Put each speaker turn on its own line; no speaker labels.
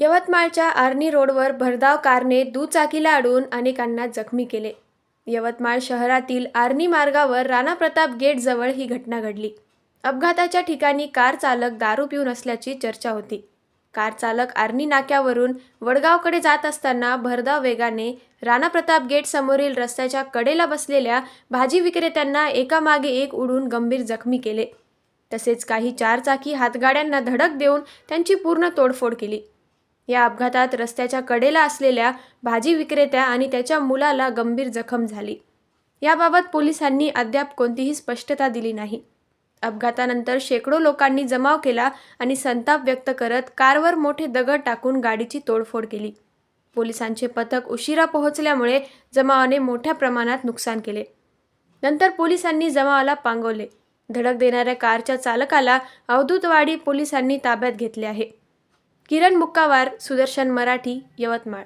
यवतमाळच्या आर्नी रोडवर भरधाव कारने दुचाकीला अडवून अनेकांना जखमी केले. यवतमाळ शहरातील आर्नी मार्गावर राणा प्रताप गेटजवळ ही घटना घडली. अपघाताच्या ठिकाणी कार चालक दारू पिऊन असल्याची चर्चा होती. कार चालक आर्नी नाक्यावरून वडगावकडे जात असताना भरधाव वेगाने राणा प्रताप गेट समोरील रस्त्याच्या कडेला बसलेल्या भाजी विक्रेत्यांना एकामागे एक उडून गंभीर जखमी केले. तसेच काही चारचाकी हातगाड्यांना धडक देऊन त्यांची पूर्ण तोडफोड केली. या अपघातात रस्त्याच्या कडेला असलेल्या भाजी विक्रेत्या आणि त्याच्या मुलाला गंभीर जखम झाली. याबाबत पोलिसांनी अद्याप कोणतीही स्पष्टता दिली नाही. अपघातानंतर शेकडो लोकांनी जमाव केला आणि संताप व्यक्त करत कारवर मोठे दगड टाकून गाडीची तोडफोड केली. पोलिसांचे पथक उशिरा पोहोचल्यामुळे जमावाने मोठ्या प्रमाणात नुकसान केले. नंतर पोलिसांनी जमावाला पांगवले. धडक देणाऱ्या कारच्या चालकाला अवधूतवाडी पोलिसांनी ताब्यात घेतले आहे. किरण मुक्कावार सुदर्शन मराठी यवतमाळ.